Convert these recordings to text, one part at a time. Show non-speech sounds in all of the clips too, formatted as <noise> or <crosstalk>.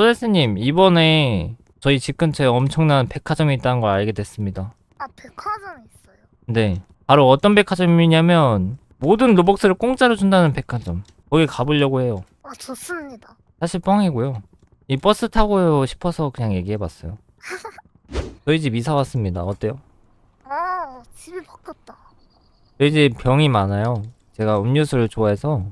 소데스님 이번에 저희 집 근처에 엄청난 백화점이 있다는 걸 알게 됐습니다. 아 백화점이 있어요. 네. 바로 어떤 백화점이냐면 모든 로벅스를 공짜로 준다는 백화점. 거기 가보려고 해요. 아 좋습니다. 사실 뻥이고요. 이 버스 타고요 싶어서 그냥 얘기해봤어요. <laughs> 저희 집 이사 왔습니다. 어때요? 아 집이 바뀌었다. 저희 집 병이 많아요. 제가 음료수를 좋아해서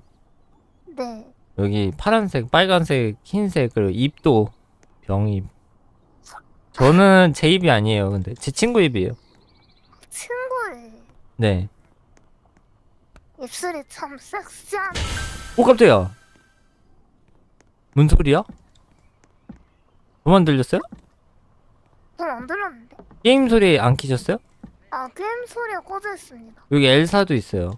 네. 여기 파란색, 빨간색, 흰색 그리고 입도 병이 저는 제 입이 아니에요. 근데 제 친구 입이에요. 친구의 네. 입술이 참 섹시한. 오 깜짝이야. 뭔 소리야? 저만 들렸어요? 전안 들었는데. 게임 소리 안 키셨어요? 아 게임 소리가 꺼져 있습니다. 여기 엘사도 있어요.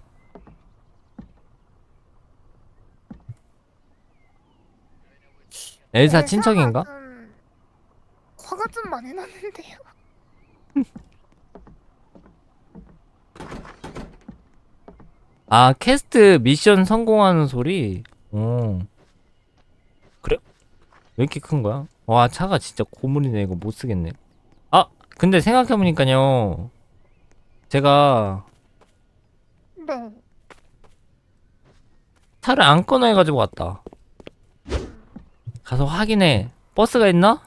엘사 친척인가? 좀 화가 좀 많이 났는데요. <laughs> 아 캐스트 미션 성공하는 소리. 어. 그래? 왜 이렇게 큰 거야? 와 차가 진짜 고물이네 이거 못 쓰겠네. 아 근데 생각해 보니까요. 제가 네. 차를 안 꺼내가지고 왔다. 가서 확인해. 버스가 있나?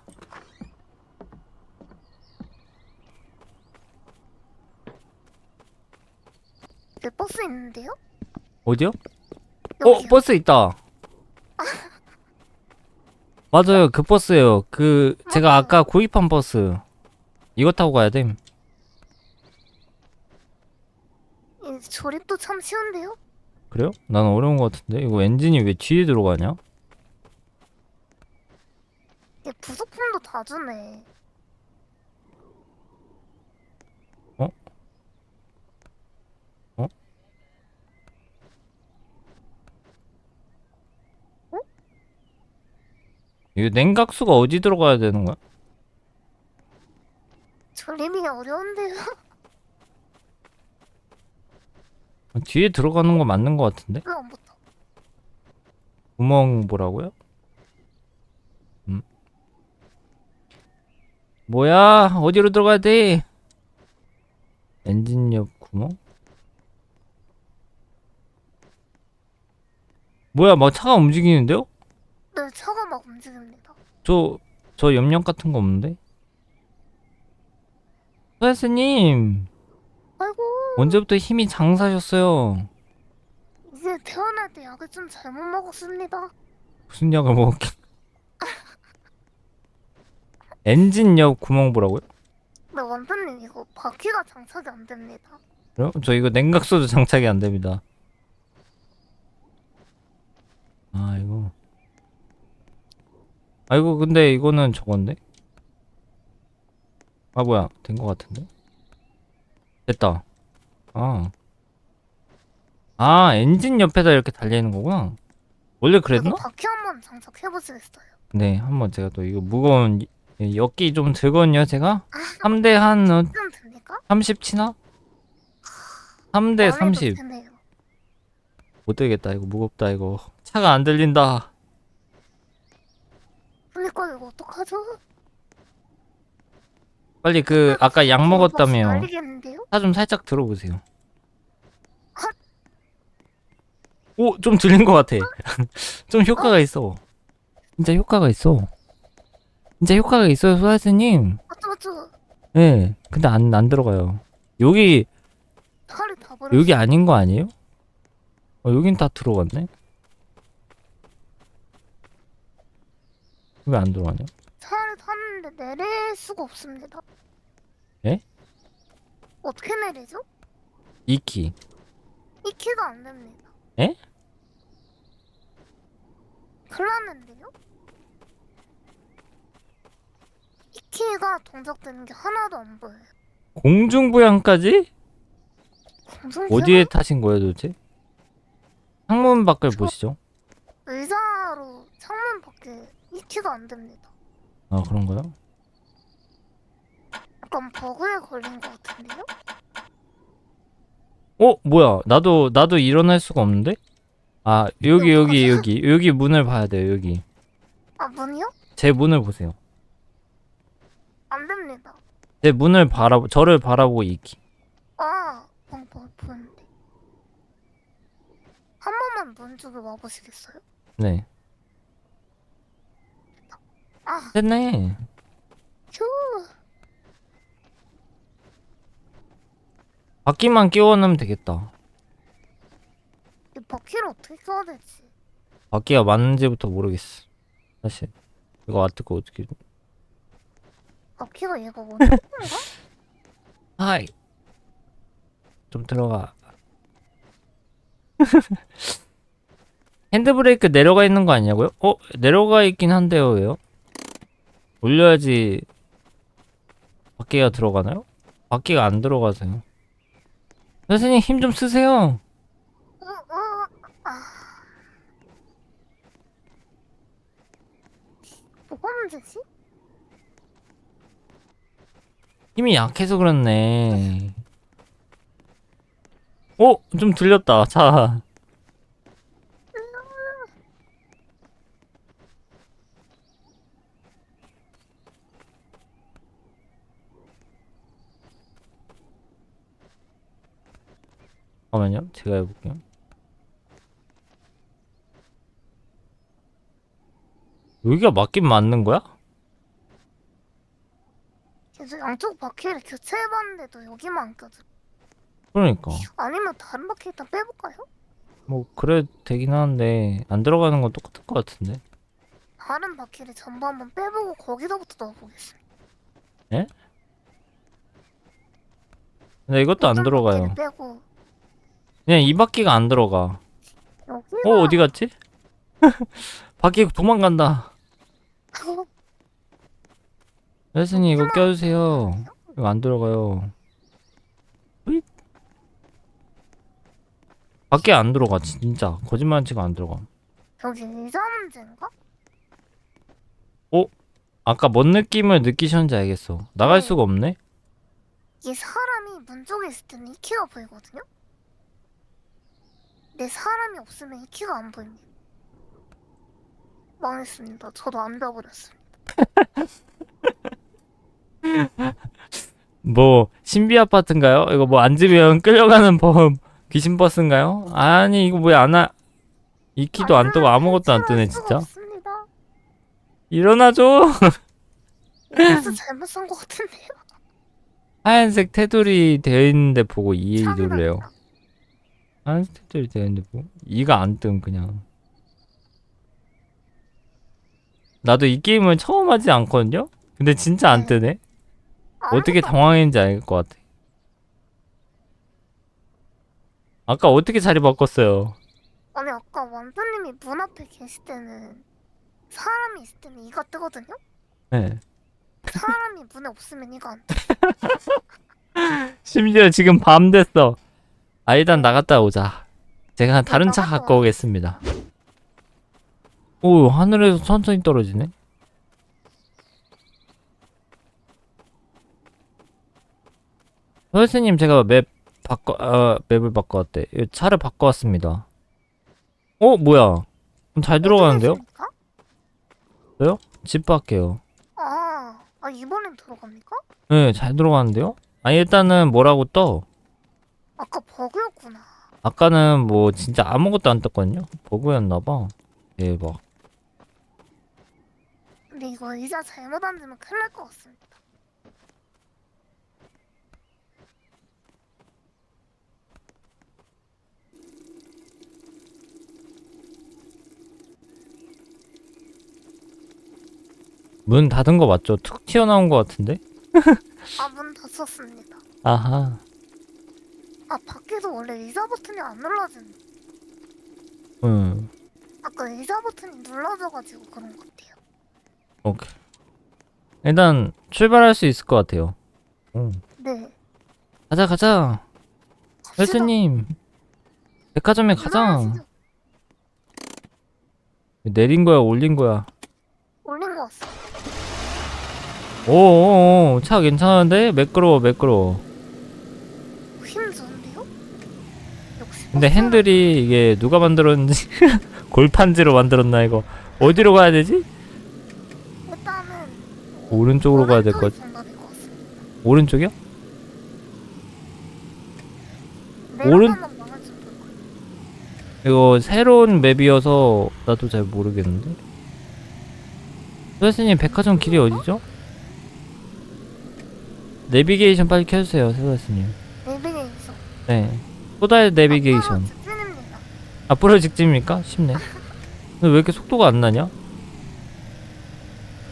네 버스 있는데요? 어디요? 어 여기요. 버스 있다. <laughs> 맞아요 그 버스예요. 그 제가. 아까 구입한 버스. 이거 타고 가야 돼. 이 조립도 참 쉬운데요? 그래요? 난 어려운 것 같은데 이거 엔진이 왜 뒤에 들어가냐? 얘 부속품도 다 주네. 어? 어? 어? 이거 냉각수가 어디 들어가야 되는 거야? 조립이 어려운데요? 아, 뒤에 들어가는 거 맞는 것 같은데? 왜안 붙어? 구멍 뭐라고요? 뭐야? 어디로 들어가야 돼? 엔진 옆 구멍? 뭐야, 막 차가 움직이는데요? 네, 차가 막 움직입니다. 저, 저 염력 같은 거 없는데? 소야스님, 아이고, 언제부터 힘이 장사셨어요? 이제 태어날 때 약을 좀 잘못 먹었습니다. 무슨 약을 먹었긴. 엔진 옆 구멍 보라고요? 네, 원장님 이거 바퀴가 장착이 안 됩니다. 그래요? 저 이거 냉각수도 장착이 안 됩니다. 아, 이거. 아, 이거 근데 이거는 저건데? 아, 뭐야. 된 거 같은데? 됐다. 아. 아, 엔진 옆에다 이렇게 달려있는 거구나. 원래 그랬나? 이거 바퀴 한번 장착해 보시겠어요? 네, 한번 제가 또 이거 무거운 이- 이 역기 좀 들거든요, 제가. 3대 한 어, 좀 됩니까? 30 치나? 3대 30. 되네요. 못 되겠다 이거 무겁다 이거 차가 안 들린다 그러니까 이거 어떡하죠? 빨리 그 아까 약 먹었다며 알리겠는데요? 차 좀 살짝 들어보세요 오 좀 들린 것 같아 <laughs> 좀 효과가 있어 진짜 효과가 있어 진짜 효과가 있어요 소야스님 맞죠, 맞죠. 예 근데 안 안 들어가요 여기 살이 다 버렸어. 여기 아닌 거 아니에요? 어 여긴 다 들어갔네 왜 안 들어가냐 차를 탔는데 내릴 수가 없습니다. 예? 어떻게 내리죠? 이키 이 키가 안 됩니다. 에? 큰일 났는데요? 이 키가 동작되는 게 하나도 안 보여요. 공중부양까지? 공중 어디에 타신 거예요 도대체? 창문 밖을 저- 보시죠. 의자로 창문 밖에 이 키가 안 됩니다. 아 그런가요? 약간 버그에 걸린 것 같은데요? 어 뭐야? 나도 나도 일어날 수가 없는데? 아 여기 여기 어떡하지? 여기 여기 문을 봐야 돼요 여기. 아 문이요? 제 문을 보세요. 제 문을 바라 저를 바라보고 이키. 아, 방금 보였는데. 한 번만 문 쪽에 와보시겠어요? 네. 아, 됐네. 휴. 바퀴만 끼워 넣으면 되겠다. 이 바퀴를 어떻게 써야 되지? 바퀴가 맞는지부터 모르겠어. 사실. 이거 어떻게 어떻게 바퀴가 얘가 원인가? <laughs> 하이. 좀 들어가. <laughs> 핸드브레이크 내려가 있는 거 아니냐고요? 어? 내려가 있긴 한데요, 왜요? 올려야지 바퀴가 들어가나요? 바퀴가 안 들어가서요. 선생님 힘 좀 쓰세요. 어, 어, 아. 뭐가 문제지? 힘이 약해서 그렇네. 어? 좀 들렸다. 자. 잠깐만요. 제가 해볼게요. 여기가 맞긴 맞는 거야? 계속 양쪽 바퀴를 교체해봤는데도 여기만 안 껴져. 그러니까. 아니면 다른 바퀴 일단 빼볼까요? 뭐 그래 되긴 하는데 안 들어가는 건 똑같을 것 같은데. 다른 바퀴를 전부 한번 빼보고 거기서부터 넣어보겠습니다. 근데 이것도 안 들어가요. 바퀴를 빼고 그냥 이 바퀴가 안 들어가. 여기 어 어디 갔지? <laughs> 바퀴 도망간다. <laughs> 여수님 이거 껴주세요. 이거 안 들어가요. 으잇. 바퀴 안 들어가 진짜 거짓말 치고 안 들어가. 여기 의자 문제인가? 아까 뭔 느낌을 느끼셨는지 알겠어. 나갈 네. 수가 없네. 이 사람이 문 쪽에 있을 때는 이 키가 보이거든요? 내 사람이 없으면 이 키가 안 보입니다. 망했습니다. 저도 안 배워버렸습니다. <laughs> <laughs> 뭐 신비 아파트인가요? 이거 뭐 앉으면 끌려가는 범 <laughs> 귀신 버스인가요? 아니 이거 왜안 와? 이 키도 안 뜨고 아무것도 안 뜨네 진짜. 없습니다. 일어나줘. 그래서 <laughs> 잘못 쓴것 같은데요. 하얀색 테두리 되어 있는데 보고 이 참이랍니다. 누르래요. 하얀색 테두리 되어 있는데 보고 이가 안 뜸 그냥. 나도 이 게임을 처음 하지 않거든요. 근데 진짜 안 네. 뜨네. 어떻게 당황했는지 알 것 같아. 아까 어떻게 자리 바꿨어요? 아니 아까 완두님이 문 앞에 계실 때는 사람이 있을 때는 이가 뜨거든요? 네. 사람이 문에 없으면 이가 안 뜨. <laughs> 심지어 지금 밤 됐어. 아 일단 나갔다 오자. 제가 다른 차 나갔다 갖고 와. 오겠습니다. 오 하늘에서 천천히 떨어지네. 선생님 제가 맵 바꿔 어, 맵을 바꿔왔대. 이 차를 바꿔왔습니다. 어 뭐야? 잘 들어가는데요? 어떻게 집 밖에요. 아, 아 이번엔 들어갑니까? 네, 잘 들어가는데요? 아 일단은 뭐라고 떠? 아까 버그였구나. 아까는 뭐 진짜 아무것도 안 떴거든요. 버그였나봐. 대박. 근데 이거 의자 잘못 앉으면 큰일 날 것 같습니다. 문 닫은 거 맞죠? 툭 튀어나온 거 같은데? <laughs> 아, 문 닫혔습니다. 아하. 아, 밖에서 원래 의자 버튼이 안 눌러지는. 응. 아까 의자 버튼이 눌러져가지고 그런 것 같아요. 오케이. 일단 출발할 수 있을 것 같아요. 응. 네. 가자 가자. 갑시다. 헬스님. 백화점에 가자. 일어나시죠. 내린 거야 올린 거야. 올린 것 같습니다. 오오오 차 괜찮은데? 매끄러워 매끄러워. 역시. 근데 핸들이 이게 누가 만들었는지 <laughs> 골판지로 만들었나 이거 어디로 가야 되지? 일단은 오른쪽으로 가야 될 것 같습니다. 오른쪽이요? 오른-. 이거 새로운 맵이어서 나도 잘 모르겠는데. 소야스님 백화점 길이 어디죠? 내비게이션 빨리 켜주세요, 소야스님. 내비게이션. 네. 소다의 내비게이션. 앞으로 직진입니다. 앞으로 직진입니까? 쉽네. 근데 왜 이렇게 속도가 안 나냐?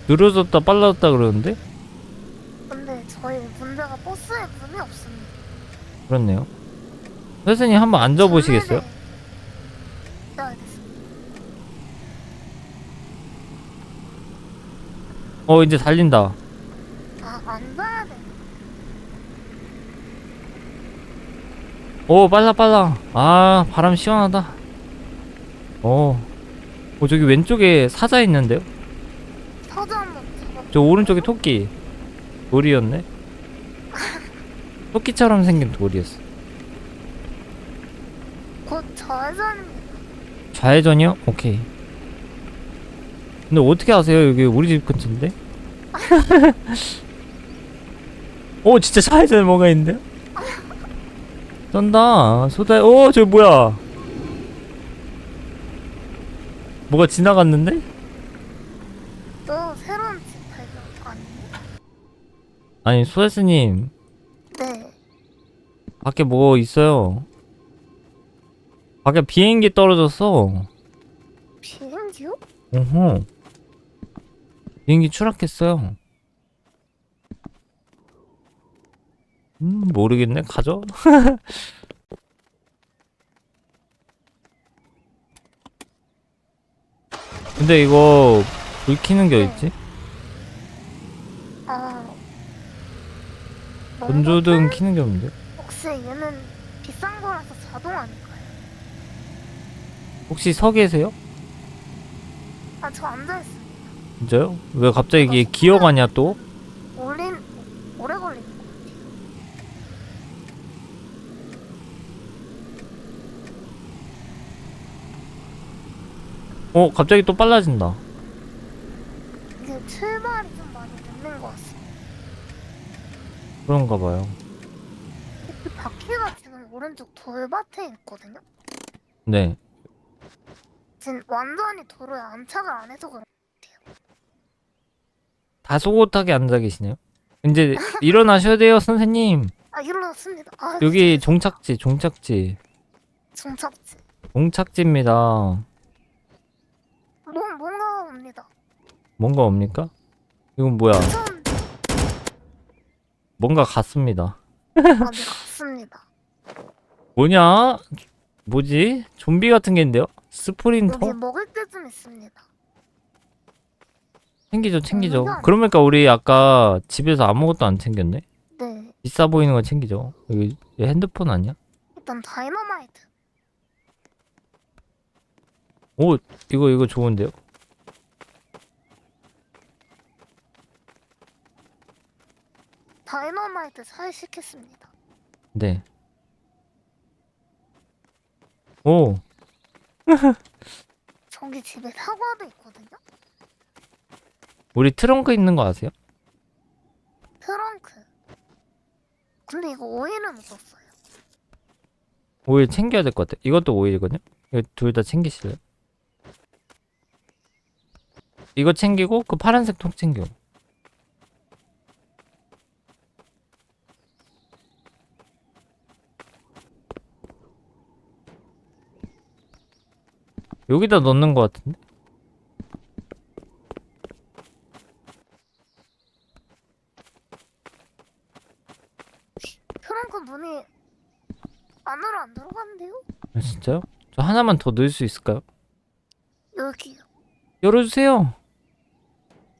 느려졌다 빨라졌다 그러는데? 근데 저희 문제가 버스에 문이 없습니다. 그렇네요. 선생님 한번 앉아보시겠어요? 네, 알겠습니다. 어 이제 달린다. 아, 앉아야 돼. 오 빨라 빨라. 아 바람 시원하다. 어. 어 저기 왼쪽에 사자 있는데요? 서재 한번 잡아. 저 오른쪽에 토끼. 돌이었네. 토끼처럼 생긴 돌이었어. 곧 좌회전입니다. 좌회전이요? 오케이. 근데 어떻게 아세요? 여기 우리 집 근처인데? <laughs> 오 진짜 <laughs> 좌회전에 뭐가 있는데요? 쩐다 소다 오 저기 뭐야 뭐가 지나갔는데? 또 새로운 집 발견 아니에요? 아니 소다스님 네. 밖에 뭐 있어요 밖에 비행기 떨어졌어 비행기요? 어허 비행기 추락했어요 음 모르겠네 가죠 <laughs> 근데 이거 불 켜는 게 어딨지? 아. 건조등 켜는 게 없는데? 혹시 얘는 비싼 거라서 자동 아닐까요? 혹시 서 계세요? 아, 저 앉아있습니다. 진짜요? 왜 갑자기 이게 기어가냐 또? 올린, 오래 걸리는 것 같아요. 어 갑자기 또 빨라진다. 이게 출발이 좀 많이 늦는 것 같습니다. 그런가 봐요. 이 바퀴가 지금 오른쪽 돌밭에 있거든요? 네. 지금 완전히 도로에 안착을 안 해서 그런 다소곳하게 앉아 계시네요? 이제 <laughs> 일어나셔야 돼요 선생님. 아, 일어났습니다. 아, 여기 종착지 종착지. 종착지. 종착지입니다 뭐, 뭔가 옵니다. 뭔가 옵니까? 이건 뭐야 전, 뭔가 같습니다 아, 네, 같습니다. 뭐냐? 뭐지? 좀비 같은 게 있는데요? 스프린터? 여기 먹을 때좀 있습니다. 챙기죠 챙기죠 뭐야? 그러니까 우리 아까 집에서 아무것도 안 챙겼네 네. 비싸 보이는 거 챙기죠 여기 얘 핸드폰 아니야? 일단 다이너마이트. 오 이거 이거 좋은데요? 다이너마이트 살시켰습니다. 네. 오, <laughs> 저기 집에 사과도 있거든요? 우리 트렁크 있는 거 아세요? 트렁크. 근데 이거 오일은 없었어요. 오일 챙겨야 될 것 같아. 이것도 오일이거든요? 이거 둘 다 챙기실래요? 이거 챙기고 그 파란색 통 챙겨. 여기다 넣는 것 같은데? 트렁크 문이 안으로 안 들어가는데요? 아, 진짜요? 저 하나만 더 넣을 수 있을까요? 여기요. 열어주세요.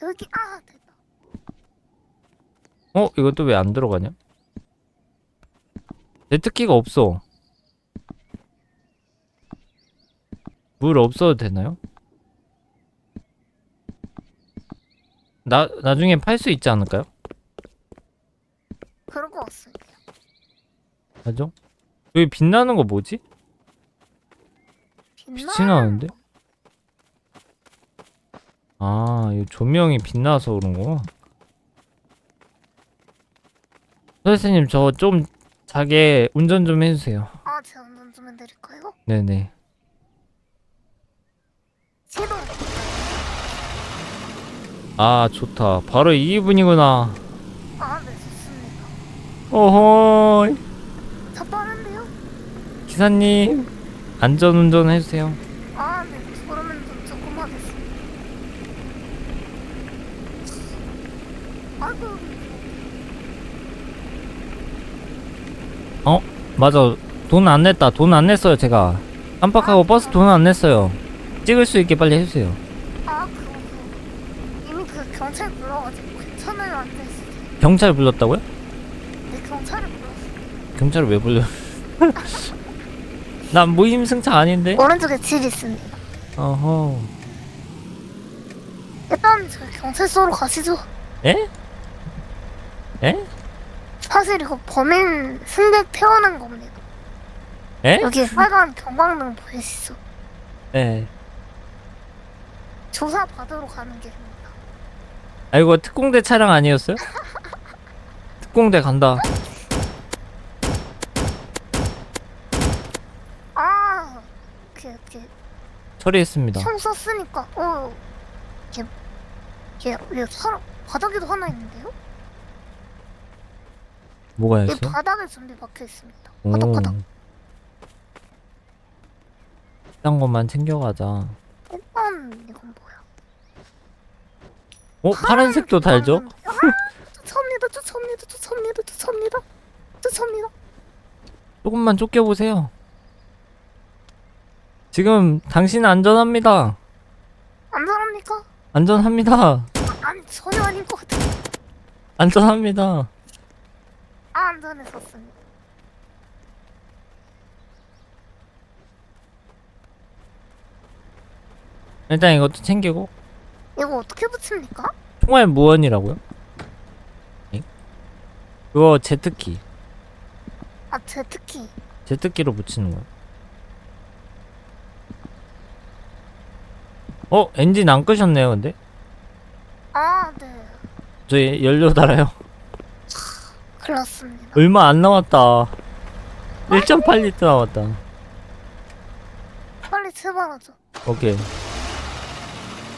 여기, 아, 됐다. 어? 이것도 왜 안 들어가냐? 내 특기가 없어. 물 없어도 되나요? 나, 나중에 팔 수 있지 않을까요? 그럴 것 같습니다. 맞죠? 여기 빛나는 거 뭐지? 빛이 나는데? 아, 이 조명이 빛나서 그런 거. 선생님, 저 좀 자게 운전 좀 해주세요. 아 제가 운전 좀 해드릴까요? 네네. 시동 아, 좋다. 바로 이 기분이구나. 아 네 좋습니다 어허이. 차 빠른데요? 기사님, 안전 운전 해주세요. 아네 그러면 좀 조금 하겠습니다 아이고 맞아. 돈 안 냈다. 돈 안 냈어요, 제가. 깜빡하고 버스 돈 안 냈어요. 찍을 수 있게 빨리 해주세요. 아그 이미 그 경찰 불러가지고 괜찮아요 안 되시지 경찰 불렀다고요? 네 경찰을 불렀어 경찰을 왜 불러? <laughs> 난 무임 승차 아닌데? 오른쪽에 집 있습니다 어허. 일단 저희 경찰서로 가시죠 에? 에? 사실 이거 범인 승객 태어난 겁니다 에? 여기 빨간 경광등 보이시죠? 네. 조사 받으러 가는 길입니다 아 이거 특공대 차량 아니었어요? <laughs> 특공대 간다. 아 이렇게 이렇게 처리했습니다. 총 썼으니까 어 이게 이게 이게 사람 바닥에도 하나 있는데요? 뭐가 이 있어? 바닥에 좀비 박혀 있습니다 오. 바닥 바닥 딴 것만 챙겨가자. 일단 이건 뭐야 어 파란색도 달죠? 아, 쫓아옵니다 쫓아옵니다 쫓아옵니다 쫓아옵니다 쫓아옵니다 조금만 쫓겨보세요. 지금 당신 안전합니다. 안전합니까? 안전합니다. 아, 아니 전혀 아닌 것 같아 안전합니다. 아 안전했었습니다 일단 이것도 챙기고 이거 어떻게 붙입니까? 총알 무원이라고요? 엥? 그거 제트키. 아 제트키 제트키로 붙이는 거야. 어 엔진 안 끄셨네요 근데? 아 네 저희 연료 달아요. 큰일 났습니다 얼마 안 남았다. 1.8리터 남았다. 빨리 출발하죠 오케이.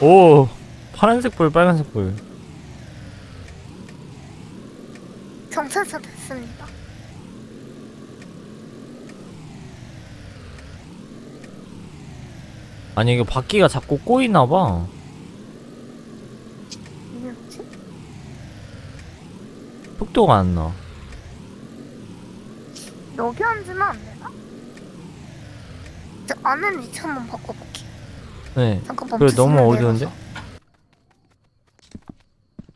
오 파란색 불 빨간색 불. 경찰차 됐습니다 아니 이게 바퀴가 자꾸 꼬이나 봐. 이게 뭐지? 속도가 안 나. 여기 앉으면 안 되나? 저 안에 위치 한번 바꿔볼게 네. 잠깐 그래 너무? 내려서.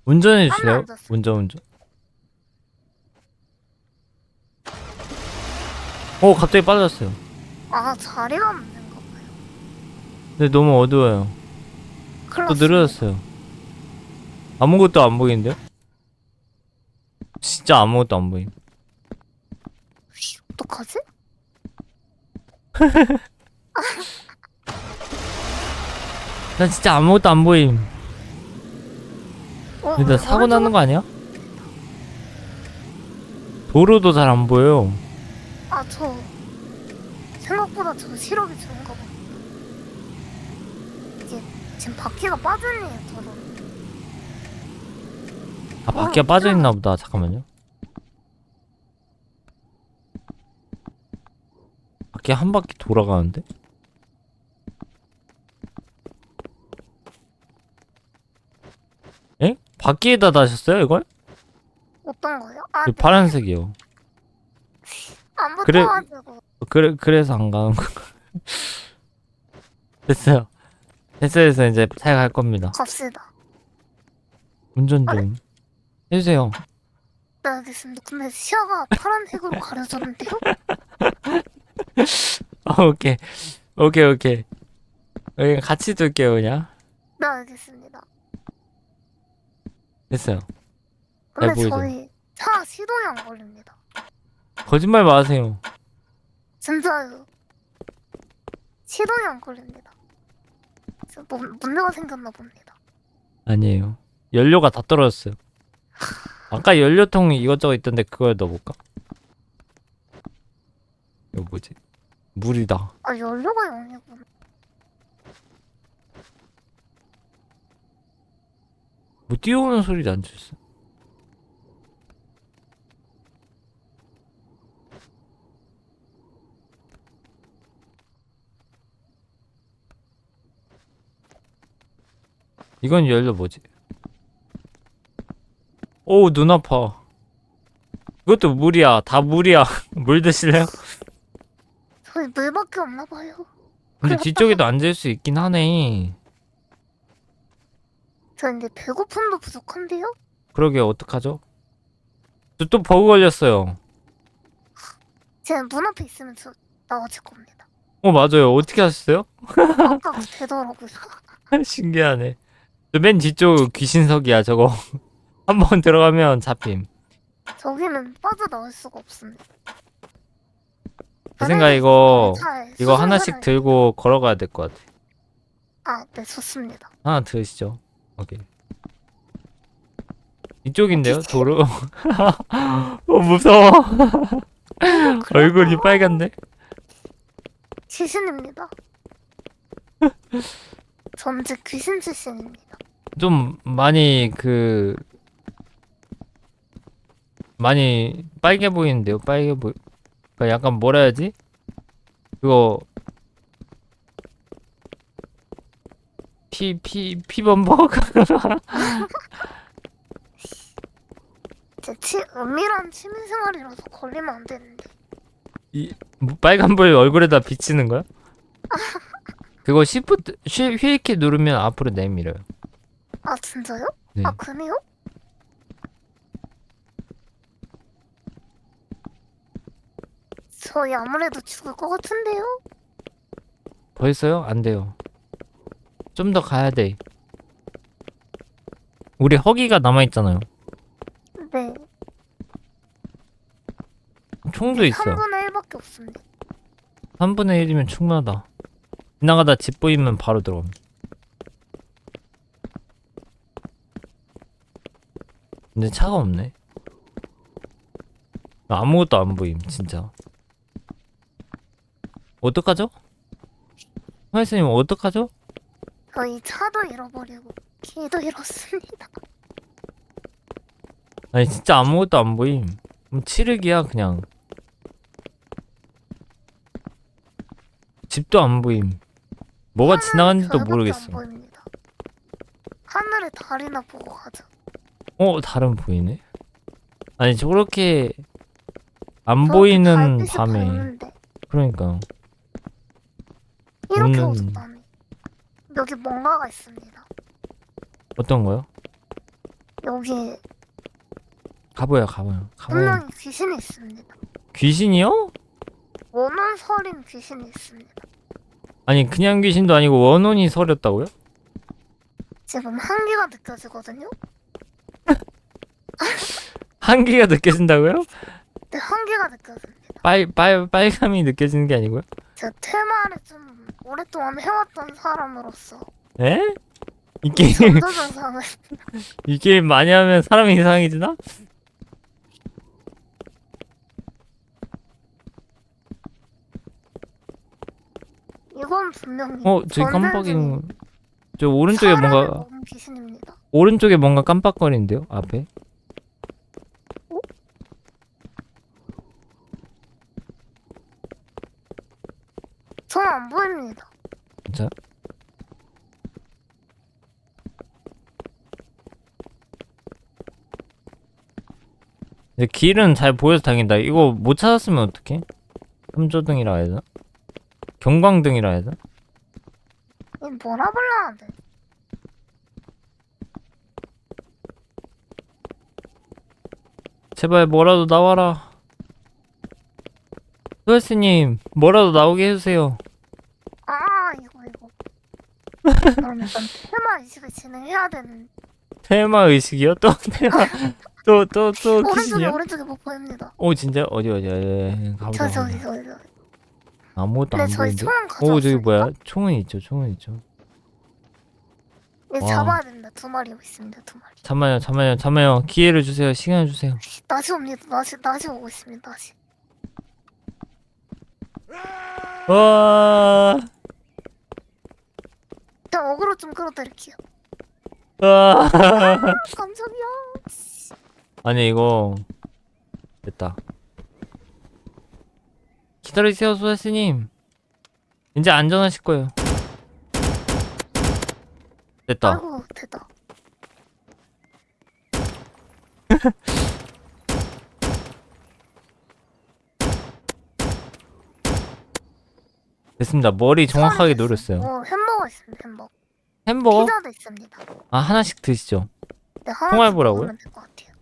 운전해. 앉았어. 운전 운전. 오 갑자기 빨라졌어요. 아 자리가 없는가 봐요 근데 너무 어두워요. 큰일 또 났습니다. 느려졌어요. 아무것도 안 보이는데요? 진짜 아무것도 안 보임. 어떡하지? 나 진짜 아무것도 안 보임. 어, 일단 사고 오른쪽- 나는 거 아니야? 도로도 잘 안 보여요. 아, 저 생각보다 저 시력이 좋은가 봐. 이게 지금 바퀴가 빠졌네요, 저도. 아 바퀴가 빠져 있나 보다. 잠깐만요. 바퀴 한 바퀴 돌아가는데? 에? 바퀴에다 다셨어요 이걸? 어떤 거요? 아, 이 파란색이요. 안 그래- 붙어가지고. 그래 그래서 안 가는 거. <laughs> 됐어요. 됐어요. 됐어 이제 잘 갈 겁니다. 갑시다. 운전 좀 해주세요. 네, 알겠습니다. 근데 시야가 파란색으로 <laughs> 가려졌는데요? 아, 오케이 오케이 오케이. 여기 같이 둘게요 그냥. 네, 알겠습니다. 됐어요. 근데 보이죠? 저희 차 시동이 안 걸립니다. 거짓말 마세요. 진짜요. 시동이 안 걸립니다. 뭐, 문제가 생겼나 봅니다. 아니에요. 연료가 다 떨어졌어요. 아까 연료통 이것저것 있던데 그걸 넣어볼까? 이거 뭐지? 물이다. 아 연료가 영이구나. 뭐 뛰어오는 소리도 안 들렸어. 이건 연료 뭐지? 오, 눈 아파. 이것도 물이야. 다 물이야. <laughs> 물 드실래요? 저희 물밖에 없나 봐요. 근데 뒤쪽에도 앉을 수 있긴 하네. 저 근데 배고픔도 부족한데요? 그러게, 어떡하죠? 저 또 버그 걸렸어요. 제문 앞에 있으면 저 나가질 겁니다. 어, 맞아요. 어떻게 하셨어요? 아까 되더라고요. <laughs> 신기하네. 저 맨 뒤쪽 귀신석이야 저거. 한 번 <laughs> 들어가면 잡힘. 저기는 빠져 나올 수가 없습니다. 제 생각 이거 잘 이거 하나씩 들고 걸어가야 될 것 같아. 아, 네, 좋습니다. 하나 들으시죠. 오케이. 이쪽인데요 도로. <laughs> 어 무서워. <laughs> 얼굴이 빨간데. 귀신입니다. 전직 귀신 출신입니다. 좀 많이 그 많이 빨개 보이는데요. 빨개 보이. 그러니까 약간 뭐라 해야지? 그거 피 피 피범벅 <laughs> 제 치, 은밀한 취미생활이라서 걸리면 안 되는데. 이 뭐, 빨간불 얼굴에다 비치는 거야? <laughs> 그거 시프트 휘 휘키 누르면 앞으로 내밀어요. 아, 진짜요? 네. 아, 그래요? 저희 아무래도 죽을 것 같은데요? 벌써요? 안 돼요. 좀 더 가야 돼. 우리 허기가 남아 있잖아요. 네. 총도 있어. 3분의 1밖에 없습니다. 3분의 1이면 충분하다. 지나가다 집 보이면 바로 들어갑니다. 근데 차가 없네. 아무것도 안 보임, 진짜. 어떡하죠? 화이스님 어떡하죠? 저희 차도 잃어버리고 길도 잃었습니다. 아니 진짜 아무것도 안 보임. 음, 칠흑이야 그냥. 집도 안 보임. 뭐가 하늘은 지나갔는지도 별밖에 모르겠어. 안 보입니다. 하늘의 달이나 보고 가자. 어 다른 보이네. 아니 저렇게 안 보이는 달빛이 밤에 밝는데 그러니까 이렇게 오는- 어둡다니. 여기 뭔가가 있습니다. 어떤 거요? 여기 가보야 가보요 가보요. 분명히 귀신이 있습니다. 귀신이요? 원혼 서린 귀신이 있습니다. 아니 그냥 귀신도 아니고 원혼이 서렸다고요? 지금 한기가 느껴지거든요. <laughs> 한기가 느껴진다고요? 네, 한기가 느껴집니다. 빨, 빨, 빨감이 느껴지는 게 아니고요? 제가 테마를 좀 오랫동안 해왔던 사람으로서 에? 이 게임 <laughs> 이 게임 많이 하면 사람이 이상해지나? 이건 분명히 어, 저기 깜빡이는 저 오른쪽에 사람을 뭔가 먹은 귀신입니다. 오른쪽에 뭔가 깜빡거리는데요? 앞에? 저는 안 보입니다. 진짜? 근데 길은 잘 보여서 다행이다. 이거 못 찾았으면 어떡해? 삼조등이라 해야 되나? 경광등이라 해야 되나? 이 뭐라 불러야 돼? 제발 뭐라도 나와라. 소스님 뭐라도 나오게 해주세요. 아 이거 이거. 그럼 일단 테마 이식을 진행해야 되는. 테마 의식이요? 또 테마 또또또 오른쪽에? 오른쪽에 뭐 보입니다. 오 진짜 어디 어디 어디 가보자. 저 가보자. 저기 저기 저기. 아무것도 네안 저희 보이는데. 총오 가져왔어요. 저기 뭐야? 총은 있죠. 총은 있죠. 얘 와. 잡아야 됩니다. 두 마리 여기 있습니다. 두 마리. 잠만요, 잠만요, 잠만요. 기회를 주세요. 시간을 주세요. 낫이 옵니다. 낫이 낫이 오고 있습니다. 낫이. 와, 제가 어그로 좀 끌어드릴게요. 와. 감사합니다. 아니 이거 됐다. 기다리세요, 소다스님. 이제 안전하실 거예요. 됐다. 아이고 됐다. <laughs> 됐습니다. 머리 정확하게 됐어요. 노렸어요. 어 햄버거 있습니다. 햄버거. 햄버거? 피자도 있습니다. 아 하나씩 드시죠. 네, 하나씩 통알 보라고요? 먹으면 될것 같아요.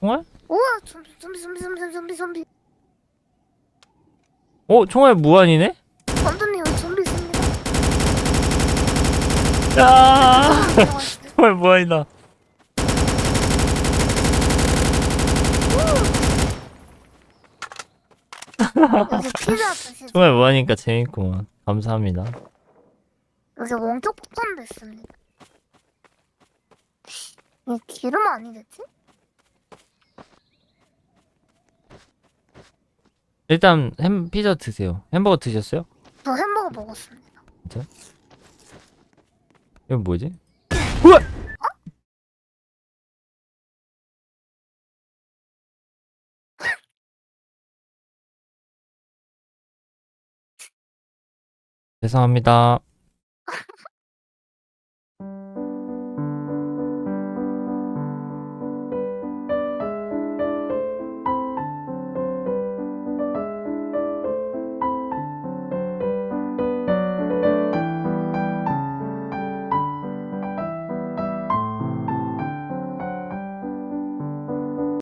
총알? 우와 좀비 좀비 좀비 좀비 좀비 좀비. 어, 총알 무한이네? 감독님 여기 좀비 있습니다. 야, 들어가 있어요. <laughs> 총알 무한이다. 여기. 총알 무한이니까 재밌구만. 감사합니다. 여기 원격 폭탄도 있습니다. 이 기름 아니겠지? 일단 햄 피자 드세요. 햄버거 드셨어요? 저 햄버거 먹었습니다. 이건 뭐지? 우와! 죄송합니다.